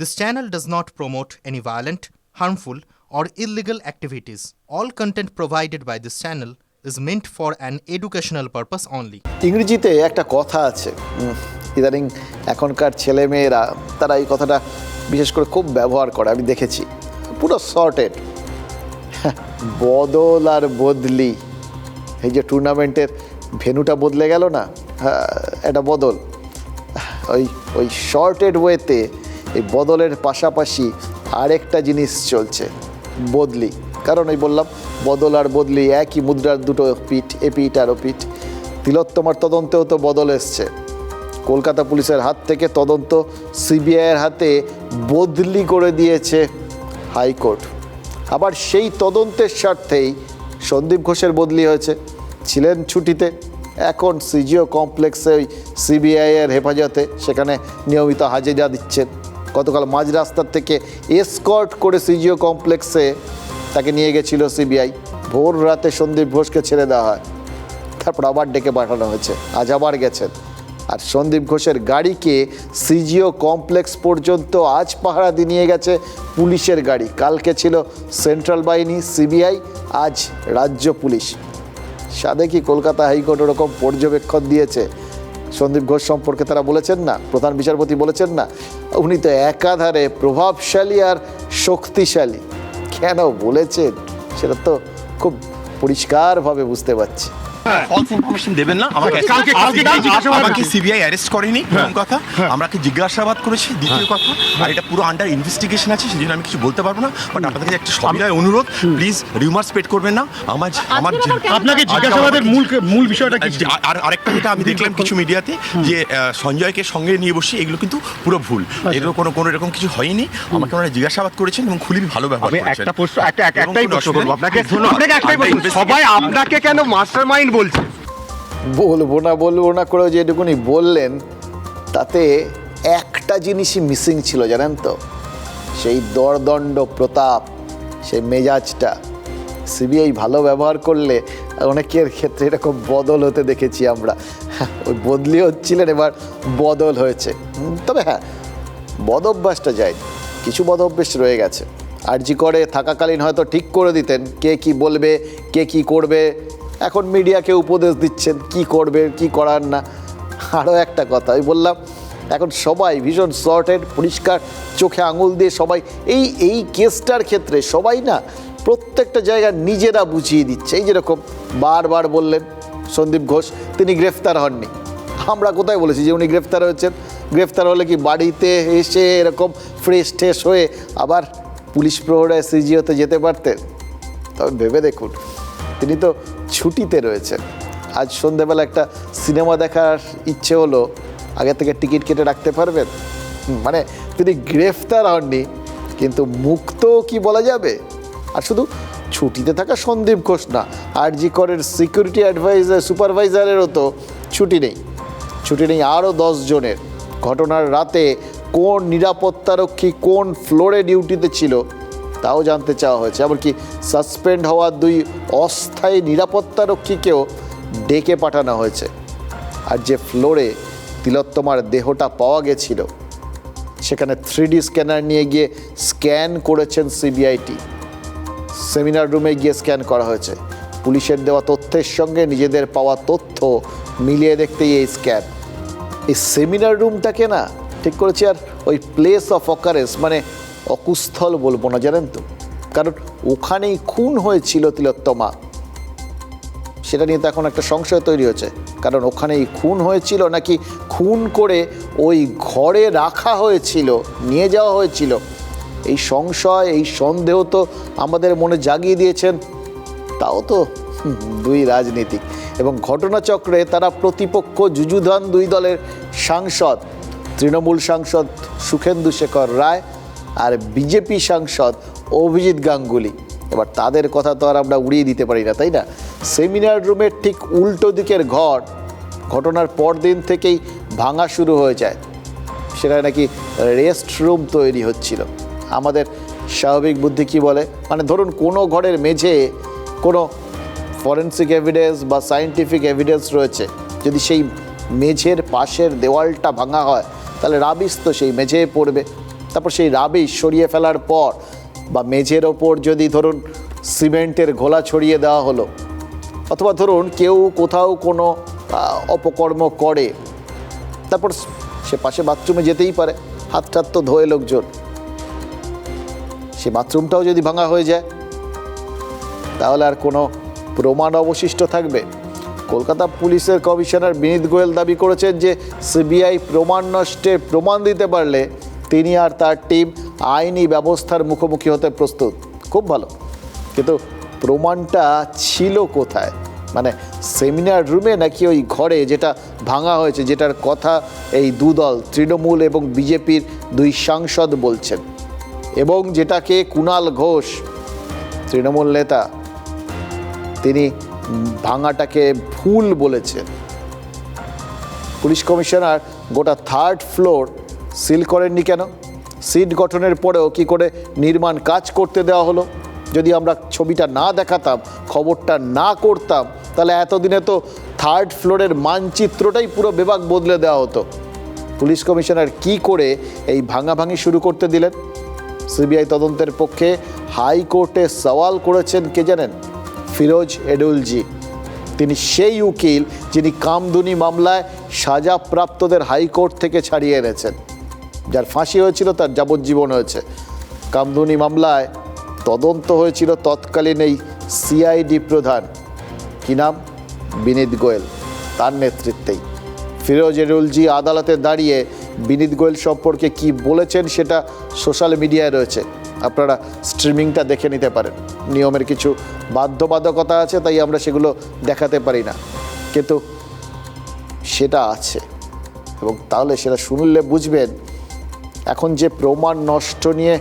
This channel does not promote any violent, harmful, or illegal activities. All content provided by this channel is meant for an educational purpose only. ইংরেজিতে একটা কথা আছে ইদানিং এখনকার ছেলে মেয়েরা তারা এই কথাটা বিশেষ করে খুব ব্যবহার করে আমি দেখেছি পুরো শর্টেড বদল আর বদলি এই যে টুর্নামেন্টের ভেনুটা বদলে গেল না হ্যাঁ, এটা বদল ওই ওই শর্টেড ওয়েতে এই বদলের পাশাপাশি আরেকটা জিনিস চলছে, বদলি। কারণ এই বললাম, বদল আর বদলি একই মুদ্রার দুটো পিঠ, এ পিঠ আর ও পিঠ। তিলোত্তমার তদন্তেও তো বদল এসছে। কলকাতা পুলিশের হাত থেকে তদন্ত সিবিআইয়ের হাতে বদলি করে দিয়েছে হাইকোর্ট। আবার সেই তদন্তের স্বার্থেই সন্দীপ ঘোষের বদলি হয়েছে। ছিলেন ছুটিতে, এখন সিজিও কমপ্লেক্সে ওই সিবিআইয়ের হেফাজতে, সেখানে নিয়মিত হাজিরা দিচ্ছেন। গতকাল মাঝ রাস্তার থেকে এসকর্ট করে সিজিও কমপ্লেক্সে তাকে নিয়ে গেছিল সিবিআই ভোর রাতে সন্দীপ ঘোষকে ছেড়ে দেওয়া হয়। তারপর আবার ডেকে পাঠানো হয়েছে। আজ আবার গেছেন। আর সন্দীপ ঘোষের গাড়িকে সিজিও কমপ্লেক্স পর্যন্ত আজ পাহারা দিয়ে নিয়ে গেছে পুলিশের গাড়ি। কালকে ছিল সেন্ট্রাল বাহিনী সিবিআই আজ রাজ্য পুলিশ। সাদে কি কলকাতা হাইকোর্ট ওরকম পর্যবেক্ষণ দিয়েছে। সন্দীপ ঘোষ সম্পর্কে তারা বলেছেন না, প্রধান বিচারপতি বলেছেন না। উনি তো একাধারে প্রভাবশালী আর শক্তিশালী। কেন বলেছেন? সেটা তো খুব পরিষ্কারভাবে বুঝতে পারছি। ফলস ইনফরমেশন দেবেন না আমাকে কালকে- কালকে আমাকে সিবিআই অ্যারেস্ট করেনি প্রথম কথা। আমাকে জিজ্ঞাসাবাদ করেছি? দ্বিতীয় কথা আর এটা পুরো আন্ডার ইনভেস্টিগেশন আছে সেই জন্য আমি কিছু বলতে পারব না বাট আপনাদের কাছে একটা সবিনয় অনুরোধ প্লিজ রিউমার স্প্রেড করবেন না আমার আমার আপনাকে জিজ্ঞাসাবাদের মূল মূল বিষয়টা কি? আর আর- আরেকটা যেটা আমি দেখলাম কিছু মিডিয়াতে যে সঞ্জয়কে সঙ্গে নিয়ে বসে এগুলো কিন্তু পুরো ভুল। আচ্ছা। এগুলো কোনো কোনো এরকম কিছু হয়নি। আমাকে ওনারা জিজ্ঞাসাবাদ করেছেন এবং খুবই ভালো ব্যবহার করেছেন একটা প্রশ্ন একটা একটা- একটাই প্রশ্ন করব। আপনাকে। আপনাকে একটাই প্রশ্ন সবাই আপনাকে কেন মাস্টার মাইন্ড বলছে? বলব না বলব না করে যেটুকুনি বললেন, তাতে একটা জিনিসই মিসিং ছিল, জানেন তো? সেই দরদণ্ড প্রতাপ, সেই মেজাজটা। সিবিআই ভালো ব্যবহার করলে অনেকের ক্ষেত্রে এরকম বদল হতে দেখেছি আমরা। ওই বদলি হচ্ছিলেন, এবার বদল হয়েছে। তবে হ্যাঁ বদভ্যাসটা যায়নি কিছু বদভ্যাস রয়ে গেছে। আরজি করে থাকাকালীন হয়তো ঠিক করে দিতেন, কে কি বলবে, কে কি করবে এখন মিডিয়াকে উপদেশ দিচ্ছেন, কি করবে কি করার না। আরও একটা কথা, আমি বললাম, এখন সবাই ভীষণ শর্টেড পরিষ্কার, চোখে আঙুল দিয়ে সবাই, এই এই কেসটার ক্ষেত্রে সবাই না প্রত্যেকটা জায়গা নিজেরা বুঝিয়ে দিচ্ছে। এই যেরকম বারবার বললেন সন্দীপ ঘোষ, তিনি গ্রেফতার হননি। আমরা কোথায় বলেছি যে উনি গ্রেফতার হয়েছেন? গ্রেফতার হলে কি বাড়িতে এসে এরকম ফ্রেশ ঠেস হয়ে আবার পুলিশ প্রহরায় সিজিওতে যেতে পারতেন? তবে ভেবে দেখুন, তিনি তো ছুটিতে রয়েছেন আজ সন্ধেবেলা একটা সিনেমা দেখার ইচ্ছে হলো, আগে থেকে টিকিট কেটে রাখতে পারবেন? মানে তিনি গ্রেফতার হননি, কিন্তু মুক্ত কি বলা যাবে? আর শুধু ছুটিতে থাকা সন্দীপ ঘোষ না আর জি করের সিকিউরিটি অ্যাডভাইজার, সুপারভাইজারেরও তো ছুটি নেই। ছুটি নেই আরও জনের। ঘটনার রাতে কোন নিরাপত্তারক্ষী কোন ফ্লোরে ডিউটিতে ছিল তাও জানতে চাওয়া হয়েছে। এমনকি সাসপেন্ড হওয়া দুই অস্থায়ী নিরাপত্তারক্ষীকেও ডেকে পাঠানো হয়েছে। আর যে ফ্লোরে তিলোত্তমার দেহটা পাওয়া গেছিল, সেখানে থ্রি স্ক্যানার নিয়ে গিয়ে স্ক্যান করেছেন সিবিআইটি। সেমিনার রুমে গিয়ে স্ক্যান করা হয়েছে। পুলিশের দেওয়া তথ্যের সঙ্গে নিজেদের পাওয়া তথ্য মিলিয়ে দেখতেই এই স্ক্যান। এই সেমিনার রুমটাকে না, ঠিক করেছি, আর ওই প্লেস অফ অকারেন্স মানে অকুস্থল বলব না, জানেন তো। কারণ ওখানেই খুন হয়েছিল তিলোত্তমা। সেটা নিয়ে তো এখন একটা সংশয় তৈরি হয়েছে। কারণ ওখানেই খুন হয়েছিল নাকি খুন করে ওই ঘরে রাখা হয়েছিল, নিয়ে যাওয়া হয়েছিল। এই সংশয়, এই সন্দেহ তো আমাদের মনে জাগিয়ে দিয়েছেন। তাও তো দুই রাজনীতিক। এবং ঘটনাচক্রে তারা প্রতিপক্ষ যুযুধান দুই দলের সাংসদ, তৃণমূল সাংসদ সুখেন্দু শেখর রায় আর বিজেপি সাংসদ অভিজিৎ গাঙ্গুলি। এবার তাদের কথা তো আর আমরা উড়িয়ে দিতে পারি না, তাই না? সেমিনার রুমের ঠিক উল্টো দিকের ঘর, ঘটনার পরদিন থেকেই ভাঙা শুরু হয়ে যায়। সেখানে নাকি রেস্ট রুম তৈরি হচ্ছিল। আমাদের স্বাভাবিক বুদ্ধি কি বলে? মানে ধরুন কোনো ঘরের মেঝে কোনো ফরেন্সিক এভিডেন্স বা সায়েন্টিফিক এভিডেন্স রয়েছে। যদি সেই মেঝের পাশের দেওয়ালটা ভাঙা হয়, তাহলে রাবিস তো সেই মেঝেয়ে পড়বে। তারপর সেই রাবিশ সরিয়ে ফেলার পর বা মেঝের ওপর যদি ধরুন সিমেন্টের ঘোলা ছড়িয়ে দেওয়া হলো, অথবা ধরুন কেউ কোথাও কোনো অপকর্ম করে, তারপর সে পাশে বাথরুমে যেতেই পারে, হাত টাত তো ধোয়ে লোকজন। সে বাথরুমটাও যদি ভাঙা হয়ে যায়, তাহলে আর কোনো প্রমাণ অবশিষ্ট থাকবে। কলকাতা পুলিশের কমিশনার বিনীত গোয়েল দাবি করেছেন যে, সিবিআই প্রমাণ নষ্টের প্রমাণ দিতে পারলে তিনি আর তার টিম আইনি ব্যবস্থার মুখোমুখি হতে প্রস্তুত। খুব ভালো। কিন্তু প্রমাণটা ছিল কোথায়? মানে সেমিনার রুমে নাকি ওই ঘরে যেটা ভাঙা হয়েছে, যেটার কথা এই দুদল, তৃণমূল এবং বিজেপির দুই সাংসদ বলছেন। এবং যেটাকে কুণাল ঘোষ, তৃণমূল নেতা, তিনি ভাঙাটাকে ভুল বলেছেন। পুলিশ কমিশনার গোটা থার্ড ফ্লোর সিল করেননি কেন? সিট গঠনের পরেও কি করে নির্মাণ কাজ করতে দেওয়া হলো? যদি আমরা ছবিটা না দেখাতাম, খবরটা না করতাম, তাহলে এতদিনে তো থার্ড ফ্লোরের মানচিত্রটাই পুরো বিভাগ বদলে দেওয়া হতো। পুলিশ কমিশনার কি করে এই ভাঙাভাঙি শুরু করতে দিলেন? সিবিআই তদন্তের পক্ষে হাইকোর্টে সওয়াল করেছেন কে জানেন? ফিরোজ এডুলজি। তিনি সেই উকিল যিনি কামদুনি মামলায় সাজাপ্রাপ্তদের হাইকোর্ট থেকে ছাড়িয়ে এনেছেন। যার ফাঁসি হয়েছিল তার যাবজ্জীবন হয়েছে। কামদুনি মামলায় তদন্ত হয়েছিল তৎকালীন এই সিআইডি প্রধান। কি নাম? বিনীত গোয়েল। তার নেতৃত্বেই। ফিরোজ এরুলজি আদালতে দাঁড়িয়ে বিনীত গোয়েল সম্পর্কে কি বলেছেন সেটা সোশ্যাল মিডিয়ায় রয়েছে। আপনারা স্ট্রিমিংটা দেখে নিতে পারেন। নিয়মের কিছু বাধ্যবাধকতা আছে, তাই আমরা সেগুলো দেখাতে পারি না। কিন্তু সেটা আছে। এবং তাহলে সেটা শুনলে বুঝবেন এখন যে প্রমাণ নষ্ট নিয়ে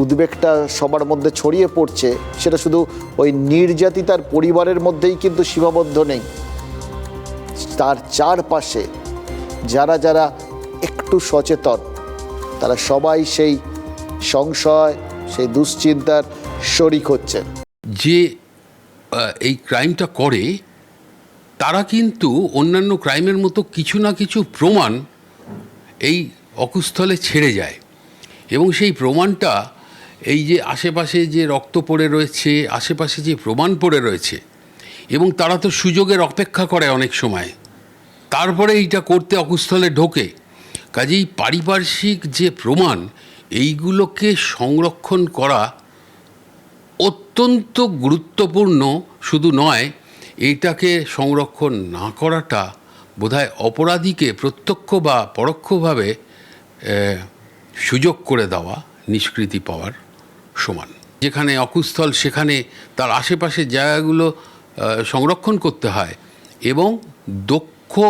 উদ্বেগটা সবার মধ্যে ছড়িয়ে পড়ছে, সেটা শুধু ওই নির্যাতিতার পরিবারের মধ্যেই কিন্তু সীমাবদ্ধ নেই। তার চারপাশে যারা যারা একটু সচেতন, তারা সবাই সেই সংশয়, সেই দুশ্চিন্তার শরিক হচ্ছে। যে এই ক্রাইমটা করে, তারা কিন্তু অন্যান্য ক্রাইমের মতো কিছু না কিছু প্রমাণ এই অকুস্থলে ছেড়ে যায়। এবং সেই প্রমাণটা এই যে আশেপাশে যে রক্ত পড়ে রয়েছে, আশেপাশে যে প্রমাণ পড়ে রয়েছে, এবং তারা তো সুযোগের অপেক্ষা করে অনেক সময়, তারপরে এইটা করতে অকুস্থলে ঢোকে। কাজেই পারিপার্শ্বিক যে প্রমাণ, এইগুলোকে সংরক্ষণ করা অত্যন্ত গুরুত্বপূর্ণ শুধু নয় এইটাকে সংরক্ষণ না করাটা বোধহয় অপরাধীকে প্রত্যক্ষ বা পরোক্ষভাবে সুযোগ করে দেওয়া নিষ্কৃতি পাওয়ার সমান। যেখানে অকুস্থল, সেখানে তার আশেপাশের জায়গাগুলো সংরক্ষণ করতে হয় এবং দক্ষ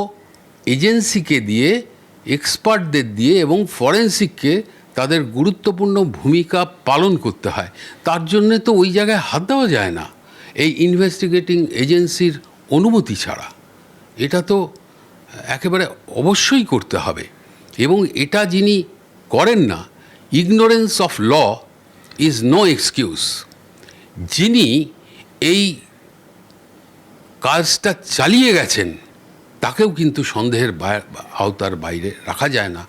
এজেন্সিকে দিয়ে, এক্সপার্টদের দিয়ে এবং ফরেন্সিককে তাদের গুরুত্বপূর্ণ ভূমিকা পালন করতে হয়। তার জন্যে তো ওই জায়গায় হাত দেওয়া যায় না। এই ইনভেস্টিগেটিং এজেন্সির অনুমতি ছাড়া। এটা তো একেবারে অবশ্যই করতে হবে। এবং এটা যিনি করেন না ignorance of law is no excuse যিনি এই কাজটা চালিয়ে গেছেন, তাকেও কিন্তু সন্দেহের আওতার বাইরে রাখা যায় না।